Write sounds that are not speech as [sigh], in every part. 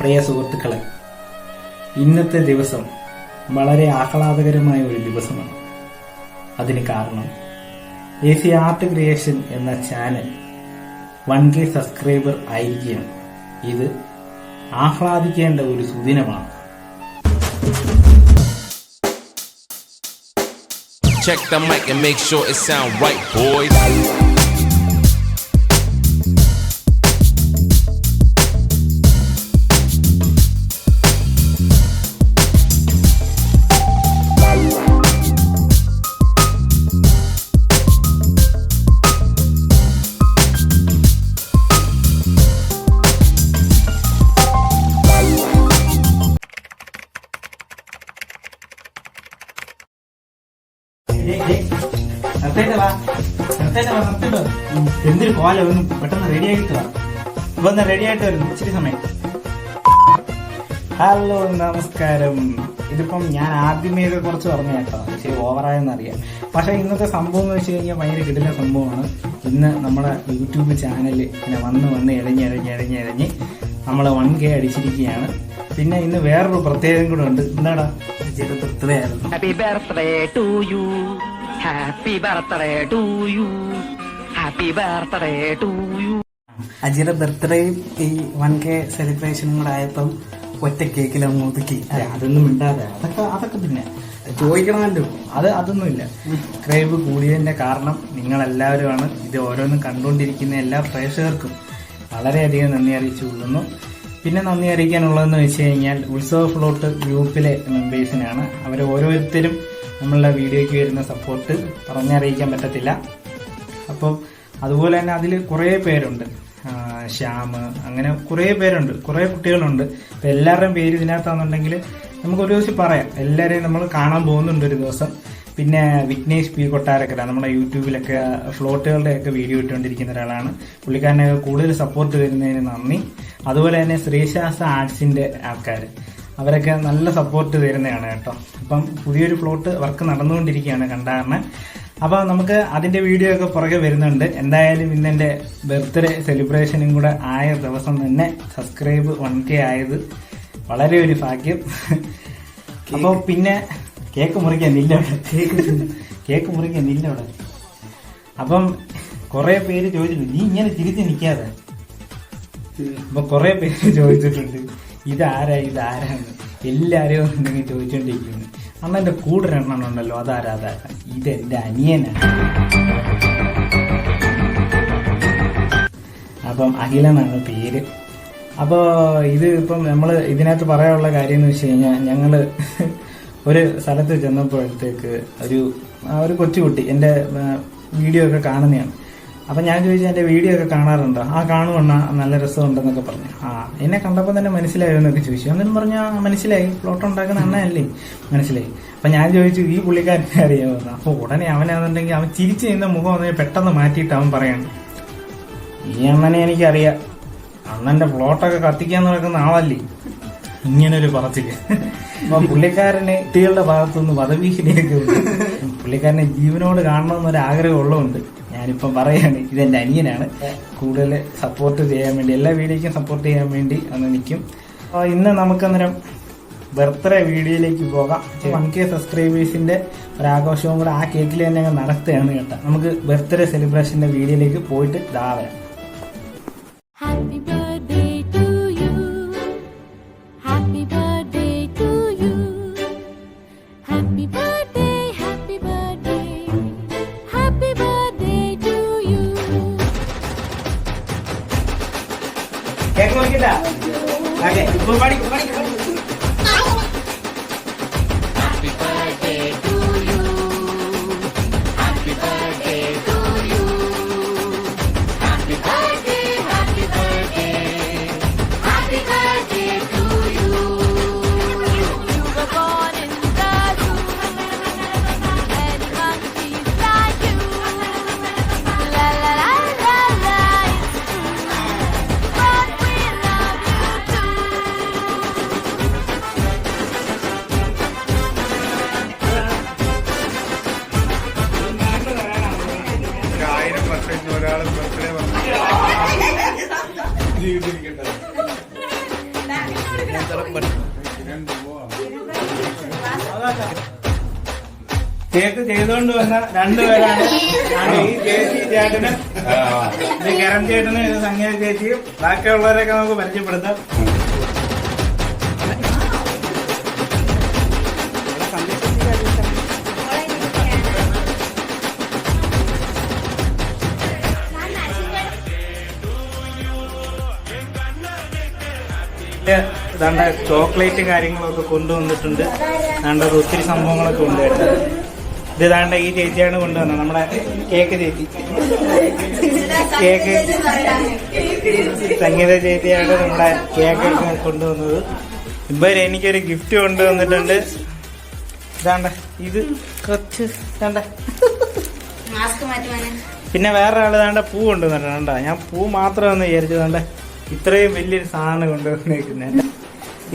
പ്രിയ സുഹൃത്തുക്കളെ ഇന്നത്തെ ദിവസം വളരെ ആഹ്ലാദകരമായ ഒരു ദിവസമാണ്. അതിന് കാരണം എ സി ആർട്ട് ക്രിയേഷൻ എന്ന ചാനൽ വൺ കെ സബ്സ്ക്രൈബർ ആയിരിക്കുകയാണ്. ഇത് ആഹ്ലാദിക്കേണ്ട ഒരു സുദിനമാണ്. Check the mic and make sure it sound right, boys. കോല ഒന്ന് പെട്ടെന്ന് റെഡി ആയിട്ട് വാ ഇപ്പൊ ഒന്ന് റെഡി ആയിട്ട് വരുന്നു ഇച്ചിരി സമയം. ഹലോ നമസ്കാരം. ഇതിപ്പം ഞാൻ ആദ്യമേ കുറച്ച് പറഞ്ഞു കേട്ടോ. പക്ഷേ ഓവറായെന്ന് അറിയാം. പക്ഷെ ഇന്നത്തെ സംഭവം എന്ന് വെച്ച് കഴിഞ്ഞാൽ ഭയങ്കര കിട്ടുന്ന സംഭവമാണ്. ഇന്ന് നമ്മുടെ യൂട്യൂബ് ചാനൽ ഇങ്ങനെ വന്ന് വന്ന് ഇഴഞ്ഞ് ഇഴഞ്ഞ് ഇഴഞ്ഞ് ഇഴഞ്ഞ് നമ്മൾ വൺ കെ അടിച്ചിരിക്കുകയാണ്. പിന്നെ ഇന്ന് വേറൊരു പ്രത്യേകം കൂടെ ഉണ്ട്. എന്താടാ? ചെയ്ത happy birthday to you happy birthday to to you. Birthday to you. അജിയുടെ ബർത്ത്ഡേയും ഈ വൺ കെ സെലിബ്രേഷനും കൂടെ ആയപ്പം ഒറ്റ കേക്കിൽ അങ്ങ് ഒതുക്കി. അതൊന്നും ഇണ്ടാതെ അതൊക്കെ അതൊക്കെ പിന്നെ ചോദിക്കണമല്ലോ. അത് അതൊന്നുമില്ല. ക്രൈബ് കൂടിയതിന്റെ കാരണം നിങ്ങളെല്ലാവരുമാണ് ഇത് ഓരോന്നും കണ്ടുകൊണ്ടിരിക്കുന്ന എല്ലാ പ്രേക്ഷകർക്കും വളരെയധികം നന്ദി അറിയിച്ചു കൊള്ളുന്നു. പിന്നെ നന്ദി അറിയിക്കാനുള്ളതെന്ന് വെച്ച് കഴിഞ്ഞാൽ ഉത്സവ ഫ്ലോട്ട് ഗ്രൂപ്പിലെ മെമ്പേഴ്സിനാണ് അവർ ഓരോരുത്തരും നമ്മളുടെ വീഡിയോയ്ക്ക് വരുന്ന സപ്പോർട്ട് പറഞ്ഞറിയിക്കാൻ പറ്റത്തില്ല. അപ്പം അതുപോലെ തന്നെ അതിൽ കുറേ പേരുണ്ട്. ശ്യാം അങ്ങനെ കുറേ പേരുണ്ട്. കുറേ കുട്ടികളുണ്ട്. അപ്പം എല്ലാവരുടെയും പേര് ഇതിനകത്താണെന്നുണ്ടെങ്കിൽ നമുക്ക് ഒരു ദിവസം പറയാം. എല്ലാവരെയും നമ്മൾ കാണാൻ പോകുന്നുണ്ട് ഒരു ദിവസം. പിന്നെ വിഘ്നേഷ് പി കൊട്ടാരക്കര നമ്മുടെ യൂട്യൂബിലൊക്കെ ഫ്ലോട്ടുകളുടെ ഒക്കെ വീഡിയോ ഇട്ടുകൊണ്ടിരിക്കുന്ന ഒരാളാണ്. പുള്ളിക്കാരനെ കൂടുതൽ സപ്പോർട്ട് തരുന്നതിന് നന്ദി. അതുപോലെ തന്നെ ശ്രീശാസ്ത്ര ആർട്സിന്റെ ആൾക്കാർ അവരൊക്കെ നല്ല സപ്പോർട്ട് തരുന്നതാണ് കേട്ടോ. അപ്പം പുതിയൊരു ഫ്ലോട്ട് വർക്ക് നടന്നുകൊണ്ടിരിക്കുകയാണ് കണ്ടാറിന്. അപ്പൊ നമുക്ക് അതിന്റെ വീഡിയോ ഒക്കെ പുറകെ വരുന്നുണ്ട്. എന്തായാലും ഇന്നെന്റെ ബർത്ത്ഡേ സെലിബ്രേഷനും കൂടെ ആയ ദിവസം തന്നെ സബ്സ്ക്രൈബ് വൺ കെ ആയത് വളരെ ഒരു ഭാഗ്യം. അപ്പൊ പിന്നെ കേക്ക് മുറിക്കാൻ നില്ല അവിടെ. കേക്ക് മുറിക്കാൻ. നില്ല അവിടെ. അപ്പം കുറെ പേര് ചോദിച്ചിട്ടുണ്ട് നീ ഇങ്ങനെ തിരിച്ച് നിൽക്കാതെ? അപ്പൊ കുറെ പേര് ചോദിച്ചിട്ടുണ്ട് ഇതാരാ ഇതാരാന്ന് എല്ലാരെയും ഉണ്ടെങ്കിൽ ചോദിച്ചോണ്ടിരിക്കുന്നു. അന്ന് എന്റെ കൂടെ രണ്ടെണ്ണം ഉണ്ടല്ലോ. അതാരാ ഇതെന്റെ അനിയനാണ് അപ്പം അഖില എന്നാണ് പേര്. അപ്പോൾ ഇത് ഇപ്പം നമ്മൾ ഇതിനകത്ത് പറയാനുള്ള കാര്യം എന്ന് വെച്ച് കഴിഞ്ഞാൽ ഞങ്ങൾ ഒരു സ്ഥലത്ത് ചെന്നപ്പോഴത്തേക്ക് ഒരു ഒരു കൊച്ചുകുട്ടി എന്റെ വീഡിയോ ഒക്കെ കാണുന്നതാണ്. അപ്പം ഞാൻ ചോദിച്ചു എന്റെ വീഡിയോ ഒക്കെ കാണാറുണ്ടോ? ആ കാണുവണ്ണ നല്ല രസമുണ്ടെന്നൊക്കെ പറഞ്ഞു. ആ എന്നെ കണ്ടപ്പോൾ തന്നെ മനസ്സിലായോ എന്നൊക്കെ ചോദിച്ചു. അന്നും പറഞ്ഞാൽ മനസ്സിലായി. പ്ലോട്ട് ഉണ്ടാക്കുന്ന അണ്ണയല്ലേ മനസ്സിലായി. അപ്പം ഞാൻ ചോദിച്ചു ഈ പുള്ളിക്കാരനെ അറിയാമെന്ന് അപ്പോൾ ഉടനെ അവനാണെന്നുണ്ടെങ്കിൽ അവൻ ചിരിച്ചു ചെയ്യുന്ന മുഖം അതിനെ പെട്ടെന്ന് മാറ്റിയിട്ട് അവൻ പറയണ്ട ഈ അണ്ണനെ എനിക്കറിയാം. അണ്ണന്റെ പ്ലോട്ടൊക്കെ കത്തിക്കാൻ നടക്കുന്ന ആളല്ലേ? ഇങ്ങനൊരു പറച്ചിൽ. അപ്പൊ പുള്ളിക്കാരന് കുട്ടികളുടെ ഭാഗത്തുനിന്ന് വധഭീഷണിയൊക്കെ ഉണ്ട്. പുള്ളിക്കാരനെ ജീവനോട് കാണണമെന്നൊരു ആഗ്രഹം ഉള്ളതുകൊണ്ട് ഞാനിപ്പം പറയാണ് ഇതെന്റെ അനിയനാണ്. കൂടുതൽ സപ്പോർട്ട് ചെയ്യാൻ വേണ്ടി എല്ലാ വീഡിയോയ്ക്കും സപ്പോർട്ട് ചെയ്യാൻ വേണ്ടി അന്ന് നിൽക്കും അപ്പൊ ഇന്ന് നമുക്കന്നേരം ബർത്ത്ഡേ വീഡിയോയിലേക്ക് പോകാം. വൺ കെ സബ്സ്ക്രൈബേഴ്സിന്റെ ഒരാഘോഷവും കൂടെ ആ കേക്കിൽ തന്നെ അങ്ങ് നടത്തുകയാണ് കേട്ടോ. നമുക്ക് ബർത്ത്ഡേ സെലിബ്രേഷന്റെ വീഡിയോയിലേക്ക് പോയിട്ട് ദാ വരാം. ഓക്കെ ഇപ്പൊ കേക്ക് ചെയ്തുകൊണ്ട് വന്ന രണ്ടുപേരാണ്. [laughs] ഈ ചേച്ചി ചേട്ടനും ഇത് കരം ചേട്ടനും ഇത് സംഗീത ചേച്ചിയും. ബാക്കിയുള്ളവരെയൊക്കെ നമുക്ക് പരിചയപ്പെടുത്താം. ഇതാണ്ട് ചോക്ലേറ്റ് കാര്യങ്ങളൊക്കെ കൊണ്ടുവന്നിട്ടുണ്ട്. അതുകൊണ്ട് അത് ഒത്തിരി സംഭവങ്ങളൊക്കെ ഉണ്ട് കേട്ടോ. ഇതാണ്ട് ഈ ചേച്ചിയാണ് കൊണ്ടുവന്നത്. നമ്മുടെ കേക്ക് ചേച്ചി. കേക്ക് സംഗീത ചേച്ചിയാണ് നമ്മുടെ കേക്ക് കൊണ്ടുവന്നത്. ഇവർ എനിക്കൊരു ഗിഫ്റ്റ് കൊണ്ടുവന്നിട്ടുണ്ട്. ഇതാണ്ട ഇത് കുറച്ച് ഇതാണ്ട. പിന്നെ വേറെ ആൾ താണ്ട പൂ കൊണ്ടുവന്നിട്ടുണ്ട്. ഞാൻ പൂ മാത്രമെന്ന് വിചാരിച്ചതാണ്ട ഇത്രയും വലിയൊരു സാധനം കൊണ്ടുവന്നേക്കുന്നത്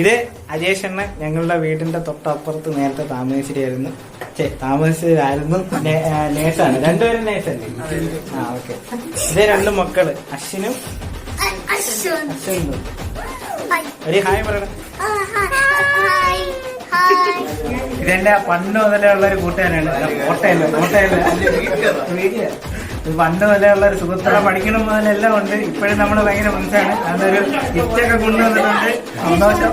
ഇത് അജേഷ് അണ്ണൻ ഞങ്ങളുടെ വീടിന്റെ തൊട്ടപ്പുറത്ത് നേരത്തെ താമരശ്ശേരിയായിരുന്നു താമസിച്ചതായിരുന്നു നേഴ്സാണ്. രണ്ടുപേരും നേഴ്സല്ലേ? ആ ഓക്കെ. ഇത് രണ്ട് മക്കൾ. അശ്വിനും അശ്വിനും. ഒരു ഹായ് പറയണം. ഇതെന്റെ പണ്ട് മുതലേ ഉള്ള ഒരു കൂട്ടുകാരാണ് കോട്ടയല്ല? കോട്ടയല്ല വീട്ടിൽ പണ്ട് മുതലേ ഉള്ള ഒരു സുഹൃത്തുക്കളെ പഠിക്കണം മുതലെല്ലാം ഉണ്ട്. ഇപ്പോഴും നമ്മൾ ഭയങ്കര മനസ്സാണ്. അതൊരു ഗിഫ്റ്റൊക്കെ കൊണ്ടുവന്നിട്ടുണ്ട്. സന്തോഷം.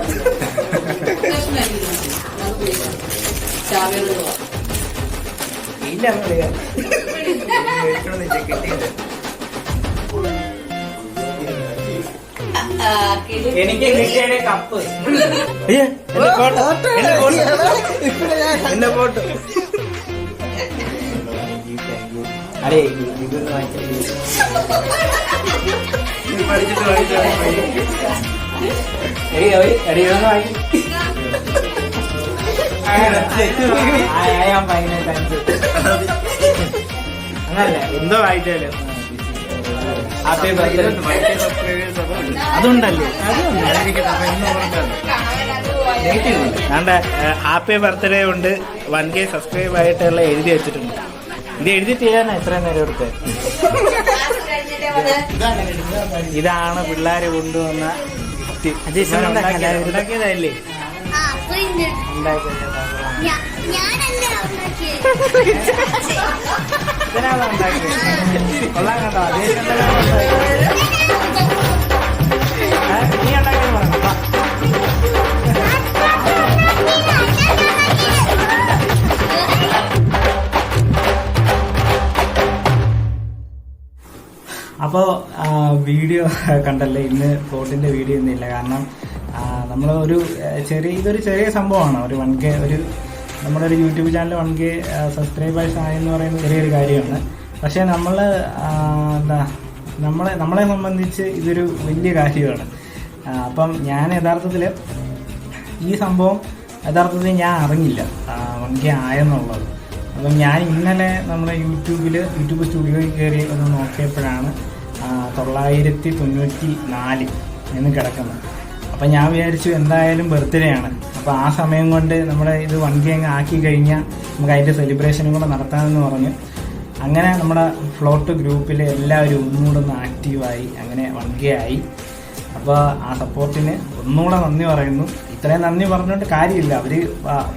ഇല്ല എനിക്ക് കിട്ടിയ കപ്പ് അയ്യേ, എന്റെ ഫോട്ടോ അടേ ഇതൊന്ന് വാങ്ങിച്ചു പഠിച്ചിട്ട് വാങ്ങിച്ചു ഇതൊന്ന് വാങ്ങി ഞാൻ അങ്ങനല്ല എന്തോ വായിച്ചാലോ ഹാപ്പി ബർത്ത്ഡേ. അതുണ്ടല്ലേ അതുണ്ട് ഹാപ്പി ബർത്ത്ഡേ ഉണ്ട് വൺ കെ സബ്സ്ക്രൈബ് ആയിട്ടുള്ള എഴുതി വെച്ചിട്ടുണ്ട് ഇത് എഴുതി ചെയ്യാനാ എത്ര നേരം എടുത്ത് ഇതാണ് പിള്ളേര് കൊണ്ടുവന്ന ഉണ്ടാക്കിയതല്ലേ? ഇതിനാണ് ഉണ്ടാക്കിയത്? കൊള്ളാൻ കേട്ടോ. അതേ കണ്ടതാണ് ഉണ്ടാക്കിയത്. ഏ, നീ ഉണ്ടാക്കിയത്. അപ്പോൾ വീഡിയോ കണ്ടല്ലേ? ഇന്ന് ഫോട്ടിന്റെ വീഡിയോ ഒന്നും ഇല്ല കാരണം നമ്മൾ ഒരു ചെറിയ ഇതൊരു ചെറിയ സംഭവമാണ്. ഒരു വൺ കെ ഒരു നമ്മുടെ ഒരു YouTube channel one K subscribers ആയെന്ന് പറയുന്ന ചെറിയൊരു കാര്യമാണ്. പക്ഷേ നമ്മൾ എന്താ നമ്മളെ നമ്മളെ സംബന്ധിച്ച് ഇതൊരു വലിയ കാര്യമാണ്. അപ്പം ഞാൻ യഥാർത്ഥത്തിൽ ഈ സംഭവം യഥാർത്ഥത്തിൽ ഞാൻ അറിഞ്ഞില്ല. വൺ കെ ആയെന്നുള്ളത്. അപ്പം ഞാൻ ഇന്നലെ നമ്മുടെ യൂട്യൂബിൽ യൂട്യൂബ് സ്റ്റുഡിയോയിൽ കയറി ഒന്ന് നോക്കിയപ്പോഴാണ് തൊള്ളായിരത്തി തൊണ്ണൂറ്റി നാല് എന്ന് കിടക്കുന്നത്. അപ്പം ഞാൻ വിചാരിച്ചു എന്തായാലും ബർത്ത്ഡേ ആണ്. അപ്പോൾ ആ സമയം കൊണ്ട് നമ്മുടെ ഇത് കെ അങ്ങ് ആക്കി കഴിഞ്ഞാൽ നമുക്ക് അതിന്റെ സെലിബ്രേഷനും കൂടെ നടത്താമെന്ന് പറഞ്ഞു. അങ്ങനെ നമ്മുടെ ഫ്ലോട്ട് ഗ്രൂപ്പിലെ എല്ലാവരും ഒന്നുകൂടെ ഒന്ന് ആക്റ്റീവായി അങ്ങനെ വൺ ഗേ ആയി അപ്പോൾ ആ സപ്പോർട്ടിന് ഒന്നുകൂടെ നന്ദി പറയുന്നു. ഇത്രയും നന്ദി പറഞ്ഞുകൊണ്ട് കാര്യമില്ല. അവർ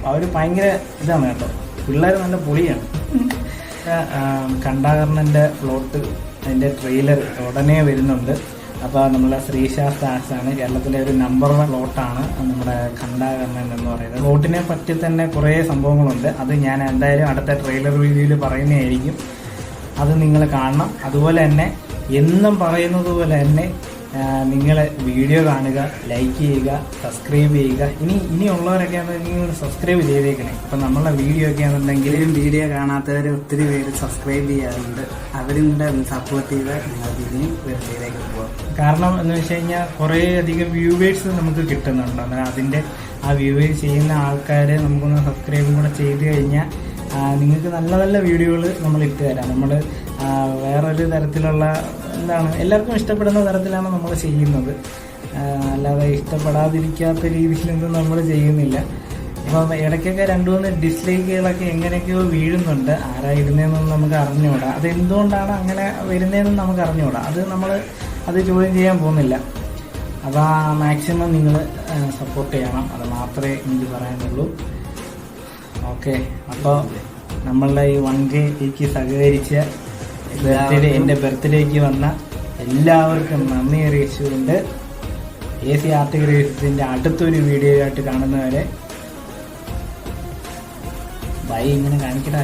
അവർ ഭയങ്കര ഇതാണ് കേട്ടോ. പിള്ളേർ നല്ല പൊളിയാണ്. കണ്ടാകർണന്റെ ഫ്ലോട്ട് അതിന്റെ ട്രെയിലർ ഉടനെ വരുന്നുണ്ട്. അപ്പോൾ നമ്മളെ ശ്രീശാ സ്റ്റാർസ് ആണ് കേരളത്തിലെ ഒരു നമ്പർ വൺ പ്ലോട്ടാണ് നമ്മുടെ കണ്ടാകർണൻ എന്ന് പറയുന്നത്. ലോട്ടിനെ പറ്റി തന്നെ കുറേ സംഭവങ്ങളുണ്ട്. അത് ഞാൻ എന്തായാലും അടുത്ത ട്രെയിലർ വീഡിയോയിൽ പറയുന്നതായിരിക്കും. അത് നിങ്ങൾ കാണണം. അതുപോലെ തന്നെ എന്നും പറയുന്നത് പോലെ തന്നെ നിങ്ങൾ വീഡിയോ കാണുക ലൈക്ക് ചെയ്യുക സബ്സ്ക്രൈബ് ചെയ്യുക. ഇനി ഇനിയുള്ളവരൊക്കെ നിങ്ങൾ സബ്സ്ക്രൈബ് ചെയ്തേക്കണേ. അപ്പം നമ്മളെ വീഡിയോ ഒക്കെ ആണെന്നുണ്ടെങ്കിലും വീഡിയോ കാണാത്തവർ ഒത്തിരി പേര് സബ്സ്ക്രൈബ് ചെയ്യാറുണ്ട്. അവരും കൂടെ സപ്പോർട്ട് ചെയ്ത് ഇനിയും വെറുതെയിലേക്ക് പോകാം കാരണം എന്ന് വെച്ച് കഴിഞ്ഞാൽ കുറേ അധികം വ്യൂവേഴ്സ് നമുക്ക് കിട്ടുന്നുണ്ട്. അതിന്റെ ആ വ്യൂവേഴ്സ് ചെയ്യുന്ന ആൾക്കാരെ നമുക്കൊന്ന് സബ്സ്ക്രൈബും കൂടെ ചെയ്ത് കഴിഞ്ഞാൽ നിങ്ങൾക്ക് നല്ല നല്ല വീഡിയോകൾ നമ്മൾ ഇട്ട് തരാം. നമ്മൾ വേറൊരു തരത്തിലുള്ള എന്താണ് എല്ലാവർക്കും ഇഷ്ടപ്പെടുന്ന തരത്തിലാണ് നമ്മൾ ചെയ്യുന്നത്. ആ, അല്ലാതെ ഇഷ്ടപ്പെടാതിരിക്കാത്ത രീതിയിലൊന്നും നമ്മൾ ചെയ്യുന്നില്ല. അപ്പം ഇടയ്ക്കൊക്കെ രണ്ടു മൂന്ന് ഡിസ്ലൈക്കുകളൊക്കെ എങ്ങനെയൊക്കെയോ വീഴുന്നുണ്ട്. ആരാ ഇടുന്നതെന്നൊന്നും നമുക്ക് അറിഞ്ഞുകൂടാ. അത് എന്തുകൊണ്ടാണ് അങ്ങനെ വരുന്നതെന്ന് നമുക്ക് അറിഞ്ഞുകൂടാ. അത് നമ്മൾ അത് ചോദ്യം ചെയ്യാൻ പോകുന്നില്ല. അപ്പോൾ മാക്സിമം നിങ്ങൾ സപ്പോർട്ട് ചെയ്യണം. അത് മാത്രമേ എനിക്ക് പറയാനുള്ളൂ. ഓക്കെ. അപ്പോൾ നമ്മളുടെ ഈ വൺ കെക്ക് സഹകരിച്ച ബർത്ത്ഡേ എന്റെ ബർത്ത്ഡേക്ക് വന്ന എല്ലാവർക്കും നന്ദി അറിയിച്ചുകൊണ്ട് എ സി ആർട്ട് ഗ്രേസിന്റെ അടുത്തൊരു വീഡിയോ ആയിട്ട് കാണുന്നവരെ ബൈ ഇങ്ങനെ കാണിക്കടാ.